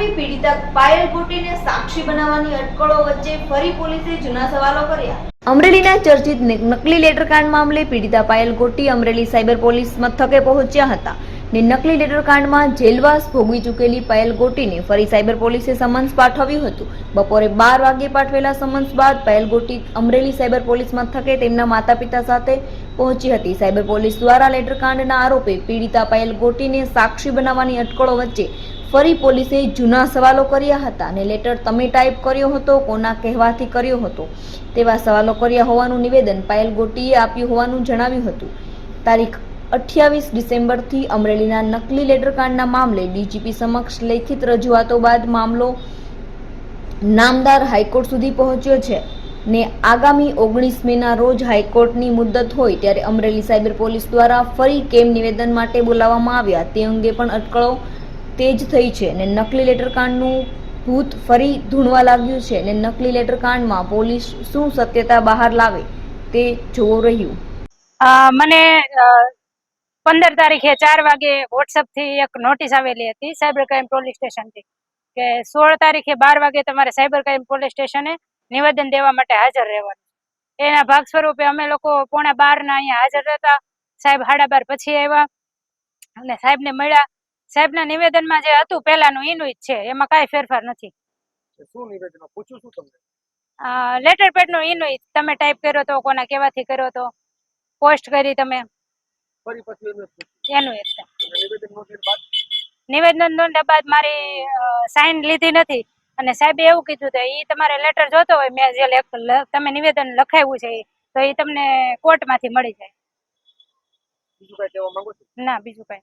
આરોપી પીડિતા પાયલ ગોટીને સાક્ષી બનાવવાની અટકળો વચ્ચે ફરી પોલીસે જૂના સવાલો કર્યા. અમરેલીના ચર્ચિત નકલી લેટર મામલે પીડિતા પાયલ ગોટી અમરેલી સાયબર પોલીસ મથકે પહોંચ્યા હતા. ને નકલી લેટર જેલવાસ ભોગવી ચૂકેલી પાયલ ગોટીને ફરી સાયબર પોલીસે સમન્સ પાઠવ્યું હતું. બપોરે બાર વાગે પાઠવેલા સમન્સ બાદ પાયલ ગોટી અમરેલી સાયબર પોલીસ મથકે તેમના માતા પિતા સાથે પહોંચી હતી. સાયબર પોલીસ દ્વારા લેટર કાંડના આરોપે પીડિતા પાયલ ગોટીને સાક્ષી બનાવવાની અટકળો વચ્ચે ફરી પોલીસે જૂના સવાલો કર્યા હતા અને લેટર તમે ટાઈપ કર્યો હતો, કોના કહેવાથી કર્યો હતો? તેવા સવાલો કર્યા હોવાનું નિવેદન પાયલ ગોટીએ આપ્યું હોવાનું જણાવ્યું હતું. તારીખ અઠ્યાવીસ ડિસેમ્બરથી અમરેલીના નકલી લેટરકાંડના મામલે ડીજીપી સમક્ષ લેખિત રજૂઆતો બાદ મામલો નામદાર હાઈકોર્ટ સુધી પહોંચ્યો છે ને આગામી ઓગણીસ મેના રોજ હાઈકોર્ટની મુદ્દત હોય ત્યારે અમરેલી સાયબર પોલીસ દ્વારા ફરી કેમ નિવેદન માટે બોલાવવામાં આવ્યા તે અંગે પણ અટકળો તેજ થઈ છે ને નકલી લેટર કાંડનું ભૂત ફરી ધૂણવા લાગ્યું છે ને નકલી લેટર કાંડમાં પોલીસ શું સત્યતા બહાર લાવે તે જોવું રહ્યું. મને પંદર તારીખે ચાર વાગે વોટ્સઅપથી એક નોટિસ આવેલી હતી સાયબર ક્રાઇમ પોલીસ સ્ટેશનથી કે સોળ તારીખે બાર વાગે તમારે સાયબર ક્રાઇમ પોલીસ સ્ટેશને નિવેદન દેવા માટે હાજર રહેવાનું. એના ભાગ સ્વરૂપે અમે લોકો પોણા બારના અહીંયા હાજર હતા સાહેબ હાડા બાર પછી આવ્યા અને સાહેબને મળ્યા. સાહેબના નિવેદનમાં જે હતું પહેલાનું એનું જ છે. એમાં કાંઈ ફેરફાર નથી. શું નિવેદન? પૂછું શું તમને. લેટર પેડનું એનું જ. તમે ટાઈપ કર્યો તો કોના કેવાથી કર્યો તો પોસ્ટ કરી તમે. ફરી પછી એનું છે. નિવેદન નોંધ્યા બાદ મારી સાઈન લીધી નથી. અને સાહેબે એવું કીધું કે ઈ તમારે લેટર જોતો હોય મેં જે તમે નિવેદન લખાવ્યું છે તો એ તમને કોર્ટમાંથી મળી જાય. બીજું કઈ કહેવા માંગો છો? ના બીજું કઈ.